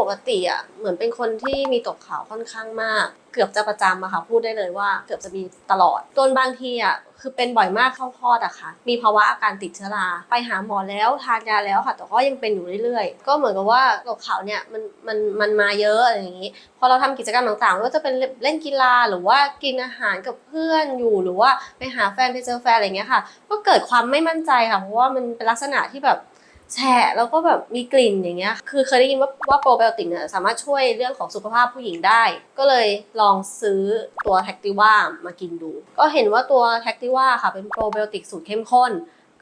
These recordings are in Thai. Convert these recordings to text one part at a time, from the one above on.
ปกติอะเหมือนเป็นคนที่มีตกขาวค่อนข้างมาก เกือบจะประจำอะค่ะพูดได้เลยว่า เกือบจะมีตลอดจนบางทีอะคือเป็นบ่อยมากเข้าคลอดอะค่ะ มีภาวะอาการติดเชื้อราไปหาหมอแล้วทานยาแล้วค่ะ แต่ก็ยังเป็นอยู่เรื่อยๆ ก็เหมือนกับว่าตกขาวเนี่ยมันมันมันมาเยอะอะไรอย่างนี้ พอเราทำกิจกรรมต่างๆไม่ว่าจะเป็นเล่นกีฬาหรือว่ากินอาหารกับเพื่อนอยู่หรือว่าไปหาแฟนไปเจอแฟนอะไรอย่างเงี้ยค่ะ ก็เกิดความไม่มั่นใจค่ะ เพราะว่ามันเป็นลักษณะที่แบบ แฉะแล้วก็แบบมีกลิ่นอย่างเงี้ย คือเคยได้ยินว่าว่าโปรไบโอติกเนี่ยสามารถช่วยเรื่องของสุขภาพผู้หญิงได้ ก็เลยลองซื้อตัวแท็กติว่ามากินดู ก็เห็นว่าตัวแท็กติว่าค่ะเป็นโปรไบโอติกสูตรเข้มข้น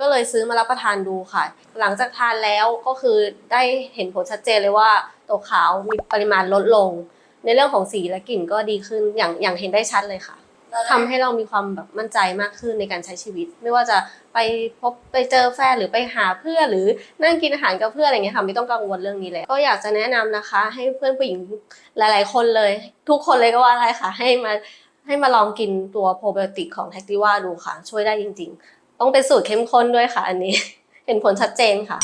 ก็เลยซื้อมารับประทานดูค่ะ หลังจากทานแล้วก็คือได้เห็นผลชัดเจนเลยว่าตัวขาวมีปริมาณลดลง ในเรื่องของสีและกลิ่นก็ดีขึ้นอย่างอย่างเห็นได้ชัดเลยค่ะ ทำให้เรามีความแบบมั่นใจมากขึ้นในการใช้ชีวิต ไม่ว่าจะไปพบไปเจอแฟนหรือไปหาเพื่อนหรือนั่งกินอาหารกับเพื่อนอะไรเงี้ยค่ะไม่ต้องกังวลเรื่องนี้เลย ก็อยากจะแนะนำนะคะ ให้เพื่อนผู้หญิงหลาย ๆ คนเลย ทุกคนเลยก็ว่าได้ค่ะ ให้มาให้มาลองกินตัวโปรไบโอติกของแท็กติว่าดูค่ะ ช่วยได้จริง ๆ ต้องเป็นสูตรเข้มข้นด้วยค่ะ อันนี้ เห็นผลชัดเจนค่ะ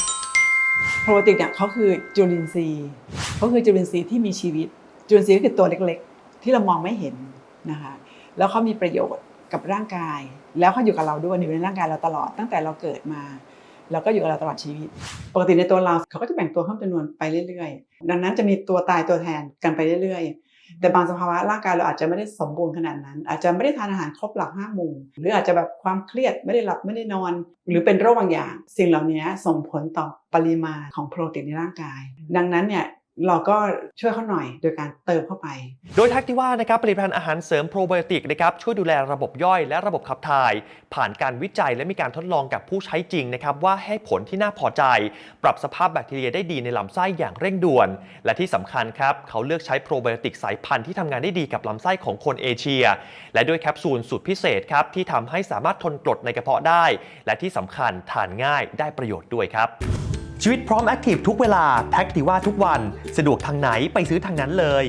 โปรไบโอติกเนี่ยเขาคือจุลินทรีย์เขาคือจุลินทรีย์ที่มีชีวิต จุลินทรีย์ก็คือตัวเล็กๆ ที่เรามองไม่เห็นนะคะ แล้วเขามีประโยชน์กับร่างกาย แล้วเขาอยู่กับเราด้วยอยู่ในร่างกายเราตลอดตั้งแต่เราเกิดมาแล้วก็อยู่กับเราตลอดชีวิต ปกติในตัวเราเขาก็จะแบ่งตัวเพิ่มจำนวนไปเรื่อยๆ ดังนั้นจะมีตัวตายตัวแทนกันไปเรื่อยๆ แต่บางสภาวะร่างกายเราอาจจะไม่ได้สมบูรณ์ขนาดนั้น อาจจะไม่ได้ทานอาหารครบหลักห้าหมู่หรืออาจจะแบบความเครียดไม่ได้หลับไม่ได้นอน หรือเป็นโรคบางอย่าง สิ่งเหล่านี้ส่งผลต่อปริมาณของโปรตีนในร่างกาย ดังนั้นเนี่ย เราก็ช่วยเขาหน่อยโดยการเติมเข้าไป โดยแท็กติว่านะครับผลิตภัณฑ์อาหารเสริมโปรไบโอติกนะครับช่วยดูแลระบบย่อยและระบบขับถ่าย ผ่านการวิจัยและมีการทดลองกับผู้ใช้จริงนะครับว่าให้ผลที่น่าพอใจ ปรับสภาพแบคทีเรียได้ดีในลำไส้อย่างเร่งด่วน และที่สำคัญครับเขาเลือกใช้โปรไบโอติกสายพันธุ์ที่ทำงานได้ดีกับลำไส้ของคนเอเชีย และด้วยแคปซูลสูตรพิเศษครับที่ทำให้สามารถทนกรดในกระเพาะได้ และที่สำคัญทานง่ายได้ประโยชน์ด้วยครับ ชีวิตพร้อมแอคทีฟทุกเวลาแพ็กติว่าทุกวัน สะดวกทางไหนไปซื้อทางนั้นเลย